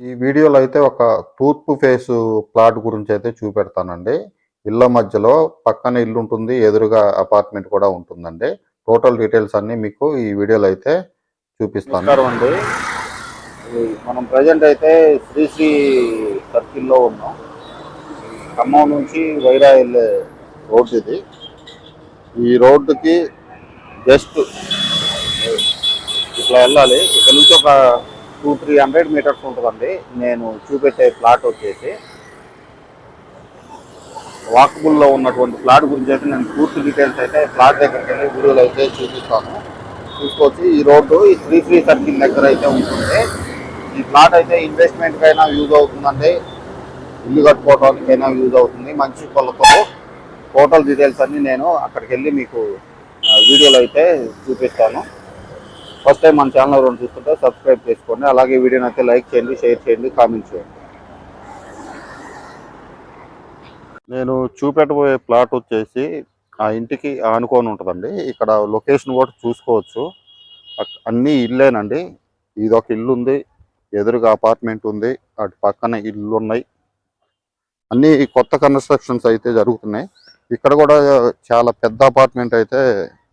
ఈ వీడియోలో అయితే ఒక తూర్పు ఫేస్ ప్లాట్ గురించి అయితే చూపెడతానండి. ఇళ్ళ మధ్యలో పక్కన ఇల్లు ఉంటుంది ఎదురుగా అపార్ట్మెంట్ కూడా ఉంటుందండి. టోటల్ డీటెయిల్స్ అన్ని మీకు ఈ వీడియోలో అయితే చూపిస్తాను. అండి. మనం ప్రజెంట్ అయితే శ్రీశ్రీ సర్కిల్లో ఉన్నాం. ఖమ్మం నుంచి వైరా వెళ్ళే రోడ్ ఇది. ఈ రోడ్డుకి జస్ట్ ఇట్లా వెళ్ళాలి. ఇక్కడ నుంచి ఒక టూ త్రీ హండ్రెడ్ మీటర్స్ ఉంటుందండి. నేను చూపెట్టే ప్లాట్ వచ్చేసి వాకబుల్లో ఉన్నటువంటి ప్లాట్ గురించి అయితే నేను పూర్తి డీటెయిల్స్ అయితే ప్లాట్ దగ్గరికి వెళ్ళి వీడియోలో అయితే చూపిస్తాను. చూసుకోవచ్చు ఈ రోడ్డు ఈ శ్రీ శ్రీ సర్కిల్ దగ్గర అయితే ఉంటుంది ఈ ప్లాట్ అయితే ఇన్వెస్ట్మెంట్కైనా యూజ్ అవుతుందండి. ఇల్లు కట్టుకోవడానికైనా యూజ్ అవుతుంది. మంచి కొలతలు. టోటల్ డీటెయిల్స్ అన్నీ నేను అక్కడికి వెళ్ళి మీకు వీడియోలో అయితే చూపిస్తాను. ఫస్ట్ టైం మన ఛానల్ ఎవరైనా చూస్తుంటే సబ్స్క్రైబ్ చేసుకోండి. అలాగే వీడియోని అయితే లైక్ చేయండి షేర్ చేయండి కామెంట్ చేయండి. నేను చూపెట్టబోయే ప్లాట్ వచ్చేసి ఆ ఇంటికి ఆనుకొని ఉంటుందండి. ఇక్కడ లొకేషన్ కూడా చూసుకోవచ్చు. అన్నీ ఇల్లేనండి. ఇది ఒక ఇల్లు ఉంది. ఎదురుగా అపార్ట్మెంట్ ఉంది. అటు పక్కన ఇల్లు ఉన్నాయి. అన్ని కొత్త కన్స్ట్రక్షన్స్ అయితే జరుగుతున్నాయి. ఇక్కడ కూడా చాలా పెద్ద అపార్ట్మెంట్ అయితే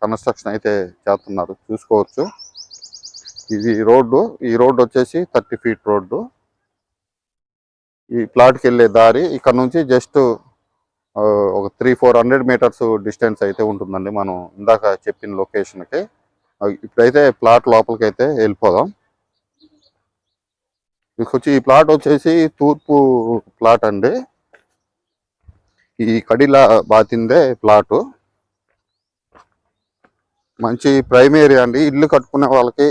కన్స్ట్రక్షన్ అయితే చేస్తున్నారు. చూసుకోవచ్చు. ఇది రోడ్డు ఈ రోడ్డు వచ్చేసి థర్టీ ఫీట్ రోడ్డు. ఈ ప్లాట్కి వెళ్ళే దారి ఇక్కడ నుంచి జస్ట్ ఒక three four hundred meters distance అయితే ఉంటుందండి మనం ఇందాక చెప్పిన లొకేషన్కి. ఇప్పుడైతే ప్లాట్ లోపలికి అయితే వెళ్ళిపోదాం. ఇకొచ్చి ఈ ప్లాట్ వచ్చేసి తూర్పు ప్లాట్ అండి. ఈ కడిలా బాతిందే ప్లాటు. మంచి ప్రైమ్ ఏరియా అండి. ఇల్లు కట్టుకునే వాళ్ళకి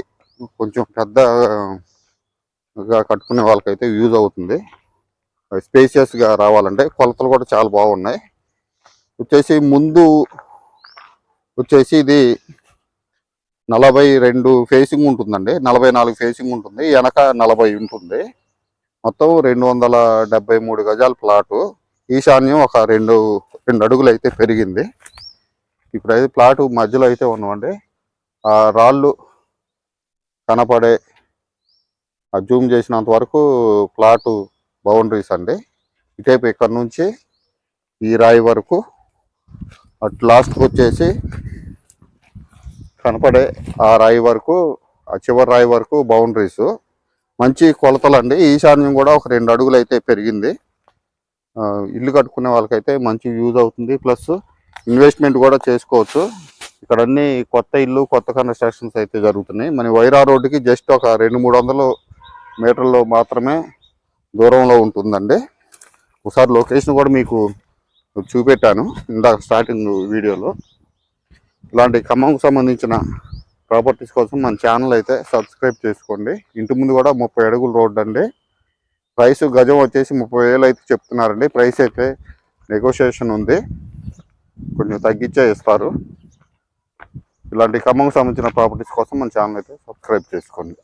కొంచెం పెద్దగా కట్టుకునే వాళ్ళకైతే యూజ్ అవుతుంది. స్పేసియస్గా రావాలంటే కొలతలు కూడా చాలా బాగున్నాయి. వచ్చేసి ముందు వచ్చేసి ఇది నలభై రెండు ఫేసింగ్ ఉంటుందండి. నలభై నాలుగు ఫేసింగ్ ఉంటుంది. వెనక నలభై ఉంటుంది. మొత్తం రెండు వందల డెబ్బై మూడు గజాల ప్లాటు. ఈశాన్యం ఒక రెండు రెండు అడుగులు అయితే పెరిగింది. ఇప్పుడైతే ప్లాటు మధ్యలో అయితే ఉన్నామండి. ఆ రాళ్ళు కనపడే ఆ జూమ్ చేసినంత వరకు ప్లాటు బౌండరీస్ అండి. ఇటైపు ఇక్కడ నుంచి ఈ రాయి వరకు అటు లాస్ట్కి వచ్చేసి కనపడే ఆ రాయి వరకు ఆ చివరి రాయి వరకు బౌండరీస్. మంచి కొలతలు అండి ఈశాన్యం కూడా ఒక రెండు అడుగులు అయితే పెరిగింది ఇల్లు కట్టుకునే వాళ్ళకైతే మంచి యూజ్ అవుతుంది. ప్లస్ ఇన్వెస్ట్మెంట్ కూడా చేసుకోవచ్చు. ఇక్కడ అన్ని కొత్త ఇల్లు కొత్త కన్స్ట్రక్షన్స్ అయితే జరుగుతున్నాయి. మన వైరా రోడ్డుకి జస్ట్ ఒక రెండు మూడు వందలు మీటర్లు మాత్రమే దూరంలో ఉంటుందండి. ఒకసారి లొకేషన్ కూడా మీకు చూపెట్టాను ఇందాక స్టార్టింగ్ వీడియోలో. ఇలాంటి ఖమ్మంకు సంబంధించిన ప్రాపర్టీస్ కోసం మన ఛానల్ అయితే సబ్స్క్రైబ్ చేసుకోండి. ఇంటి ముందు కూడా ముప్పై అడుగుల రోడ్ అండి. ప్రైస్ గజం వచ్చేసి ముప్పై వేలు అయితే చెప్తున్నారండి. ప్రైస్ అయితే నెగోషియేషన్ ఉంది. కొంచెం తగ్గించే ఇస్తారు. ఇలాంటి ఖమ్మంకి సంబంధించిన ప్రాపర్టీస్ కోసం మన ఛానల్ అయితే సబ్స్క్రైబ్ చేసుకోండి.